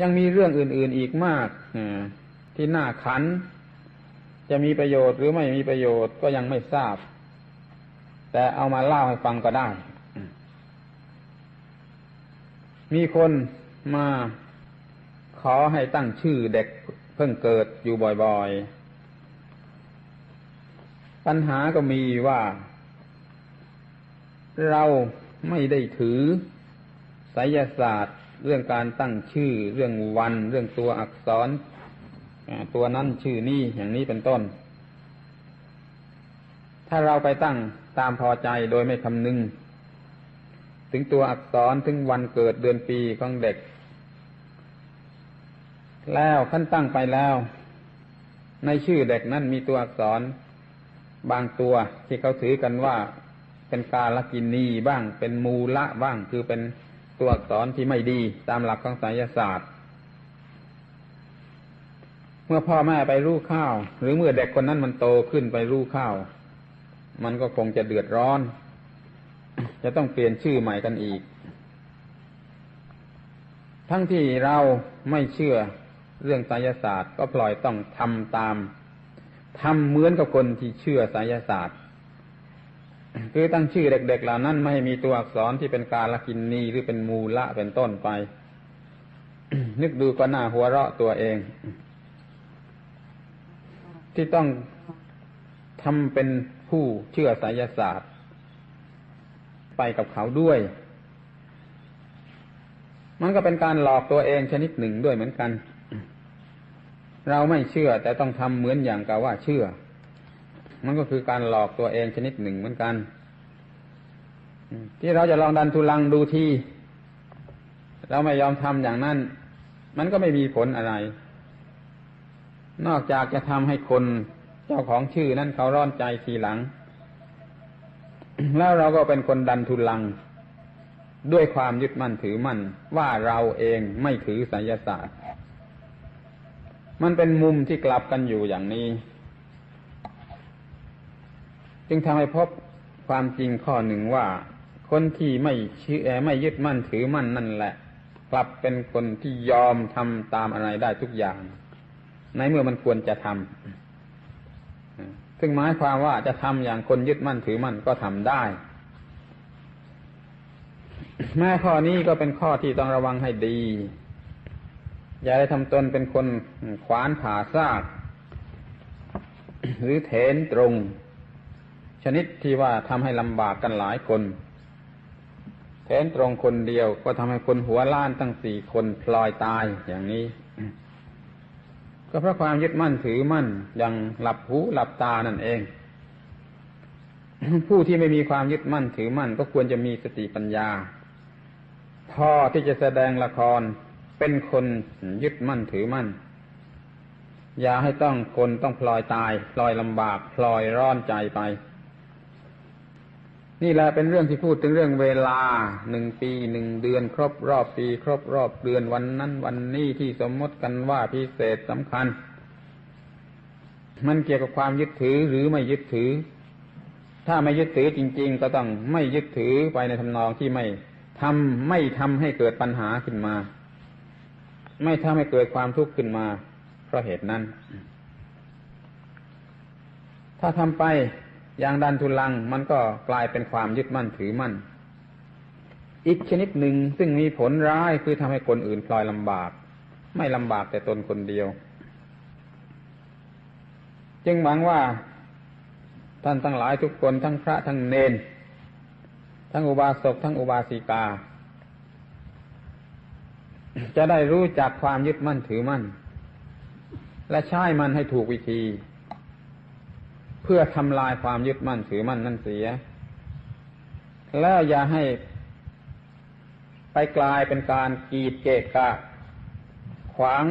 ยังมีเรื่องอื่น ๆอีกมากที่น่าขัน จะมีประโยชน์หรือไม่มีประโยชน์ก็ยังไม่ทราบ แต่เอามาเล่าให้ฟังก็ได้ มีคนมาขอให้ตั้งชื่อเด็กเพิ่งเกิดอยู่บ่อยๆ ปัญหาก็มีว่า เราไม่ได้ถือไสยศาสตร์ เรื่องการตั้งชื่อ เรื่องวัน เรื่องตัวอักษรตัวนั้นชื่อนี้อย่างนี้เป็นต้น ถ้าเราไปตั้งตามพอใจโดยไม่คำนึง ถึงตัวอักษรถึงวันเกิดเดือนปีของเด็ก แล้วขั้นตั้งไปแล้ว ในชื่อเด็กนั้นมีตัวอักษร บางตัวที่เขาถือกันว่าเป็นกาลกินีบ้างเป็นมูละบ้างคือเป็น ตัวอักษรที่ไม่ดีตามหลักของไสยศาสตร์ เมื่อพ่อแม่ไปรู้ข้าว หรือเมื่อเด็กคนนั้นมันโตขึ้นไปรู้ข้าว มันก็คงจะเดือดร้อน จะต้องเปลี่ยนชื่อใหม่กันอีก ทั้งที่เราไม่เชื่อเรื่องไสยศาสตร์ ก็ปล่อยต้องทำตามทำเหมือนกับคนที่เชื่อไสยศาสตร์ คือตั้งชื่อเด็ก ๆ เหล่านั้นไม่ให้มีตัวอักษรที่เป็นกาลกินนีหรือเป็นมูละเป็นต้นไป นึกดูก็น่าหัวเราะตัวเอง ที่ต้องทำเป็นผู้เชื่อไสยศาสตร์ ไปกับเขาด้วย มันก็เป็นการหลอกตัวเองชนิดหนึ่งด้วยเหมือนกัน เราไม่เชื่อแต่ต้องทำเหมือนอย่างกับว่าเชื่อ มันก็คือการหลอกตัวเองชนิดหนึ่งเหมือนกัน ที่เราจะลองดันทุลังดูทีเราไม่ยอมทำอย่างนั้น มันก็ไม่มีผลอะไร นอกจากจะทำให้คนเจ้าของชื่อนั้นเขาร้อนใจทีหลัง แล้วเราก็เป็นคนดันทุลัง ด้วยความยึดมั่นถือมั่นว่าเราเองไม่ถือไสยศาสตร์ มันเป็นมุมที่กลับกันอยู่อย่างนี้ จึงทำให้พบความจริงข้อหนึ่งว่า คนที่ไม่เชื่อไม่ยึดมั่นถือมั่นนั่นแหละ กลับเป็นคนที่ยอมทำตามอะไรได้ทุกอย่าง ในเมื่อมันควรจะทำซึ่งหมายความว่าจะทำอย่างคนยึดมั่นถือมั่นก็ทำได้ แม่ข้อนี้ก็เป็นข้อที่ต้องระวังให้ดี อย่าได้ทำตนเป็นคนขวานผ่าซาก หรือเถนตรง ชนิดที่ว่าทำให้ลำบากกันหลายคนแทนตรงคนเดียวก็ทำให้คนหัวล้านตั้งสี่คนพลอยตายอย่างนี้ ก็เพราะความยึดมั่นถือมั่นย่างหลับหูหลับตานั่นเอง ผู้ที่ไม่มีความยึดมั่นถือมั่น ก็ควรจะมีสติปัญญา พอที่จะแสดงละครเป็นคนยึดมั่นถือมั่น อย่าให้ต้องคนต้องพลอยตาย พลอยลำบาก พลอยร้อนใจไป นี่แหละเป็นเรื่องที่พูดถึงเรื่องเวลาหนึ่งปีหนึ่งเดือน ครบรอบปี ครบรอบเดือนวันนั้นวันนี้ที่สมมติกันว่าพิเศษสำคัญ มันเกี่ยวกับความยึดถือหรือไม่ยึดถือ ถ้าไม่ยึดถือจริง ๆ ก็ต้องไม่ยึดถือไปในทำนองที่ไม่ทำไม่ทำให้เกิดปัญหาขึ้นมา ไม่ทำให้เกิดความทุกข์ขึ้นมา เพราะเหตุนั้น ถ้าทำไป อย่างดันทุลังมันก็กลายเป็นความยึดมั่นถือมั่น อีกชนิดหนึ่งซึ่งมีผลร้ายคือทำให้คนอื่นพลอยลำบาก ไม่ลำบากแต่ตนคนเดียว จึงหวังว่าท่านทั้งหลายทุกคนทั้งพระทั้งเนน ทั้งอุบาสกทั้งอุบาสิกา จะได้รู้จักความยึดมั่นถือมั่น และใช้มันให้ถูกวิธี เพื่อทำลายความยึดมั่นถือมั่นนั่นเสีย แล้วอย่าให้ไปกลายเป็นการกีดเกะกะขวาง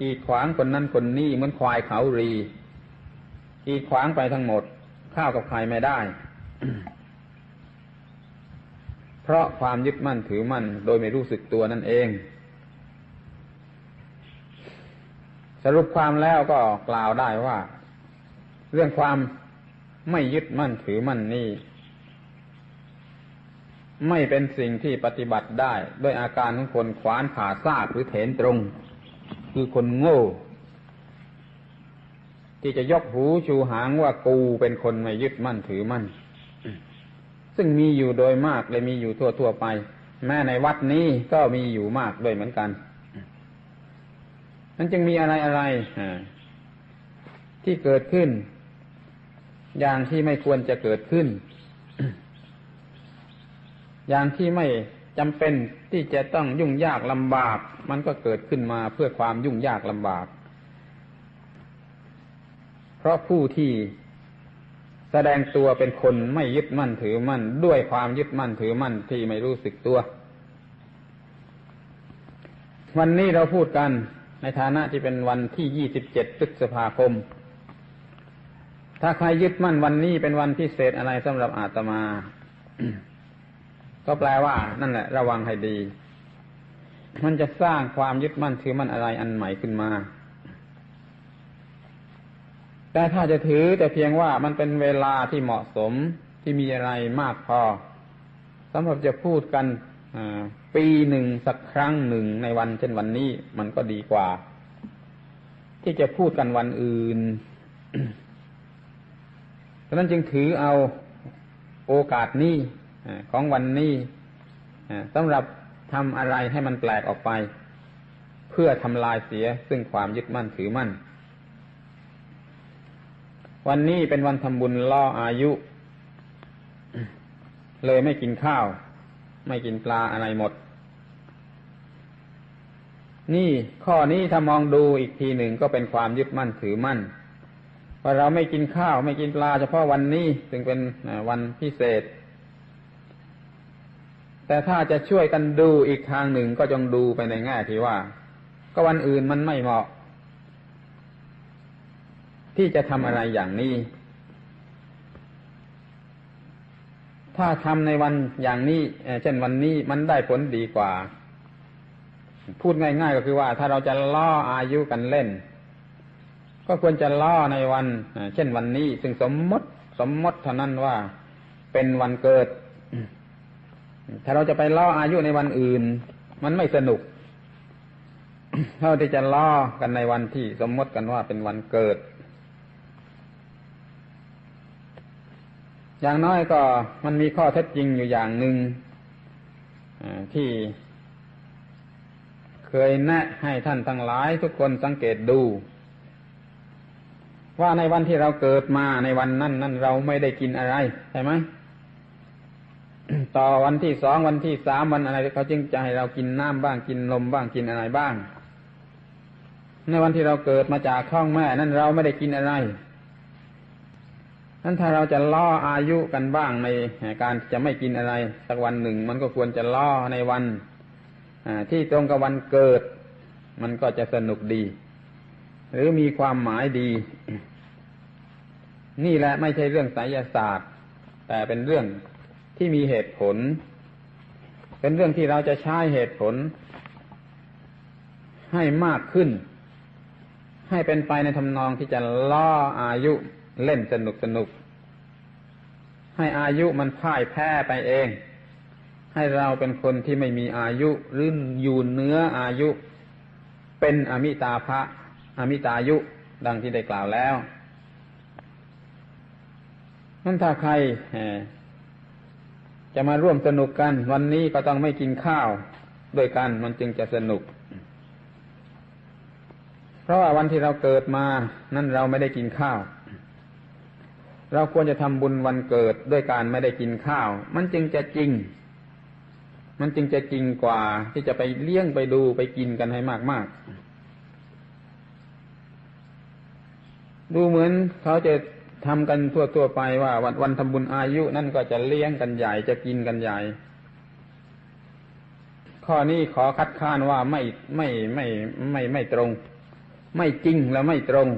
กีดขวางคนนั้นคนนี้เหมือนควายเขารี กีดขวางไปทั้งหมด ข้าวกับใครไม่ได้ เพราะความยึดมั่นถือมั่น โดยไม่รู้สึกตัวนั่นเอง สรุปความแล้วก็กล่าวได้ว่า เรื่องความไม่ยึดมั่นถือมั่นนี่ไม่เป็นสิ่งที่ปฏิบัติได้ด้วยอาการของคนขวานผ่าซากหรือเถนตรง คือคนโง่ ที่จะยกหูชูหางว่ากูเป็นคนไม่ยึดมั่นถือมั่น ซึ่งมีอยู่โดยมากเลยมีอยู่ทั่วทั่วไป แม้ในวัดนี้ก็มีอยู่มากด้วยเหมือนกันมันจึงมีอะไรอะไรที่เกิดขึ้น อย่างที่ไม่ควรจะเกิดขึ้น อย่างที่ไม่จำเป็นที่จะต้องยุ่งยากลำบาก มันก็เกิดขึ้นมาเพื่อความยุ่งยากลำบาก เพราะผู้ที่แสดงตัวเป็นคนไม่ยึดมั่นถือมั่น ด้วยความยึดมั่นถือมั่นที่ไม่รู้สึกตัว วันนี้เราพูดกันในฐานะที่เป็นวันที่ยี่สิบเจ็ดพฤษภาคม ถ้าใครยึดมั่นวันนี้เป็นวันพิเศษอะไรสำหรับอาตมา ก็แปลว่า นั่นแหละ ระวังให้ดี มันจะสร้างความยึดมั่นถือมั่นอะไรอันใหม่ขึ้นมา แต่ถ้าจะถือแต่เพียงว่ามันเป็นเวลาที่เหมาะสมที่มีอะไรมากพอสำหรับจะพูดกันปีหนึ่งสักครั้งหนึ่งในวันเช่นวันนี้ มันก็ดีกว่า ที่จะพูดกันวันอื่น ฉะนั้นจึงถือเอาโอกาสนี้ของวันนี้สำหรับทำอะไรให้มันแปลกออกไป เพื่อทำลายเสียซึ่งความยึดมั่นถือมั่น วันนี้เป็นวันทำบุญล่ออายุ เลยไม่กินข้าว ไม่กินปลาอะไรหมด นี่ข้อนี้ถ้ามองดูอีกทีหนึ่งก็เป็นความยึดมั่นถือมั่น ว่าเราไม่กินข้าวไม่กินปลาเฉพาะวันนี้จึงเป็นวันพิเศษ แต่ถ้าจะช่วยกันดูอีกทางหนึ่งก็จงดูไปในแง่ที่ว่า ก็วันอื่นมันไม่เหมาะ ที่จะทำอะไรอย่างนี้ ถ้าทำในวันอย่างนี้เช่นวันนี้มันได้ผลดีกว่า พูดง่ายๆก็คือว่า ถ้าเราจะล่ออายุกันเล่น ก็ควรจะล่อในวันเช่นวันนี้ ซึ่งสมมติสมมติเท่านั้นว่าเป็นวันเกิด ถ้าเราจะไปล่ออายุในวันอื่น มันไม่สนุกเท่าที่จะล่อกันในวันที่สมมติกันว่าเป็นวันเกิด อย่างน้อยก็มันมีข้อเท็จจริงอยู่อย่างหนึ่งที่เคยแนะให้ท่านทั้งหลายทุกคนสังเกตดู ว่าในวันที่เราเกิดมาในวันนั้นนั้นเราไม่ได้กินอะไรใช่ไหมต่อวันที่สองวันที่สามวันอะไรเขาจึงจะให้เรากินน้ำบ้างกินลมบ้างกินอะไรบ้าง ในวันที่เราเกิดมาจากท้องแม่นั้นเราไม่ได้กินอะไรนั้นถ้าเราจะล่ออายุกันบ้างในการจะไม่กินอะไร สักวันหนึ่ง มันก็ควรจะล่อในวันที่ตรงกับวันเกิด มันก็จะสนุกดี หรือมีความหมายดี นี่แหละไม่ใช่เรื่องไสยศาสตร์ แต่เป็นเรื่องที่มีเหตุผล เป็นเรื่องที่เราจะใช้เหตุผล ให้มากขึ้น ให้เป็นไปในทำนองที่จะล่ออายุเล่นสนุกสนุก ให้อายุมันพ่ายแพ้ไปเอง ให้เราเป็นคนที่ไม่มีอายุหรืออยู่เนื้ออายุ เป็นอมิตาภะอมิตายุดังที่ได้กล่าวแล้ว นั่นถ้าใครจะมาร่วมสนุกกัน วันนี้ก็ต้องไม่กินข้าวด้วยกัน มันจึงจะสนุก เพราะว่าวันที่เราเกิดมา นั่นเราไม่ได้กินข้าว เราควรจะทำบุญวันเกิดด้วยการไม่ได้กินข้าว มันจึงจะจริง มันจึงจะจริงกว่า ที่จะไปเลี้ยงไปดูไปกินกันให้มาก ๆ ดูเหมือนเขาจะ ทำกันทั่วๆไปว่าวันวันทำบุญอายุนั่นก็จะเลี้ยงกันใหญ่จะกินกันใหญ่ ข้อนี้ขอคัดค้านว่าไม่ไม่ไม่ไม่ไม่ตรง ไม่จริงและไม่ตรง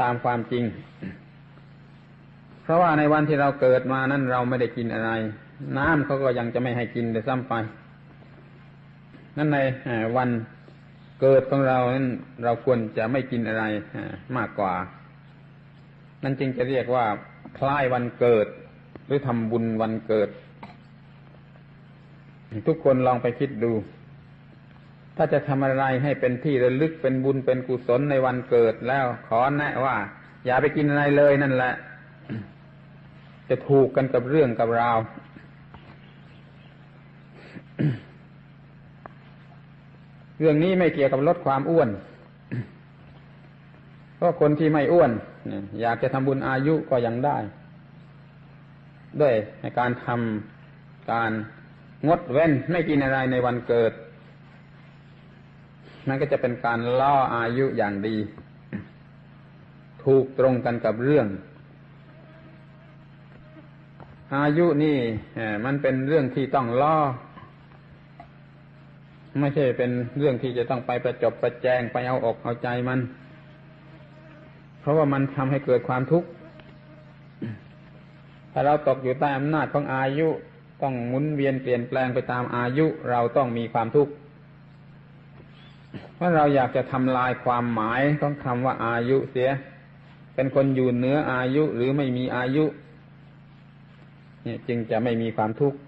ตามความจริง เพราะว่าในวันที่เราเกิดมานั้นเราไม่ได้กินอะไร น้ำเขาก็ยังจะไม่ให้กินเลยซ้ำไป นั่นในวัน เกิดของเรานั้นเราควรจะไม่กินอะไรมากกว่า นั่นจึงจะเรียกว่า คล้ายวันเกิด หรือทำบุญวันเกิด ทุกคนลองไปคิดดู ถ้าจะทำอะไรให้เป็นที่ระลึกเป็นบุญเป็นกุศลในวันเกิดแล้วขอแนะว่า อย่าไปกินอะไรเลยนั่นแหละ จะถูกกันกับเรื่องกับราว เรื่องนี้ไม่เกี่ยวกับลดความอ้วนเพราะคนที่ไม่อ้วนอยากจะทำบุญอายุก็ยังได้ ด้วยในการทำการงดเว้นไม่กินอะไรในวันเกิด นั่นก็จะเป็นการล่ออายุอย่างดี ถูกตรงกันกับเรื่อง อายุนี่มันเป็นเรื่องที่ต้องล่อ ไม่ใช่เป็นเรื่องที่จะต้องไปประจบประแจงไปเอาอกเอาใจมัน เพราะว่ามันทำให้เกิดความทุกข์ถ้าเราตกอยู่ใต้อำนาจของอายุต้องหมุนเวียนเปลี่ยนแปลงไปตามอายุเราต้องมีความทุกข์เพราะเราอยากจะทำลายความหมายของคำว่าอายุเสีย เป็นคนอยู่เหนืออายุหรือไม่มีอายุเนี่ยจึงจะไม่มีความทุกข์